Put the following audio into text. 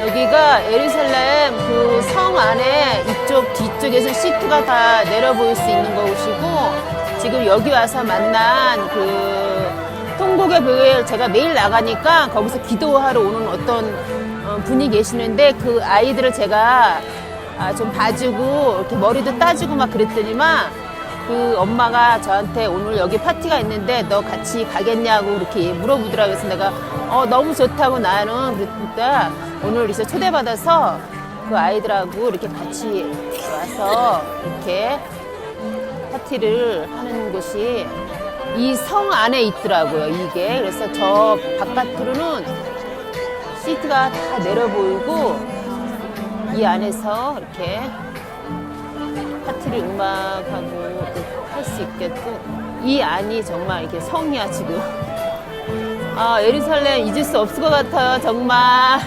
여기가 예루살렘 그 성 안에 이쪽 뒤쪽에서 시트가 다 내려 보일 수 있는 곳이고 지금 여기 와서 만난 그 통곡의 교회에 제가 매일 나가니까 거기서 기도하러 오는 어떤 어, 분이 계시는데 그 아이들을 제가 아, 좀 봐주고 이렇게 머리도 따주고 막 그랬더니만 그 엄마가 저한테 오늘 여기 파티가 있는데 너 같이 가겠냐고 이렇게 물어보더라고요. 그래서 내가 어, 너무 좋다고 나는 그랬다. 오늘 이제 초대받아서 그 아이들하고 이렇게 같이 와서 이렇게 파티를 하는 곳이 이 성 안에 있더라고요. 이게 그래서 저 바깥으로는 시트가 다 내려 보이고 이 안에서 이렇게 파티를 음악하고 할 수 있게끔 이 안이 정말 이렇게 성이야 지금 아 예루살렘 잊을 수 없을 것 같아요 정말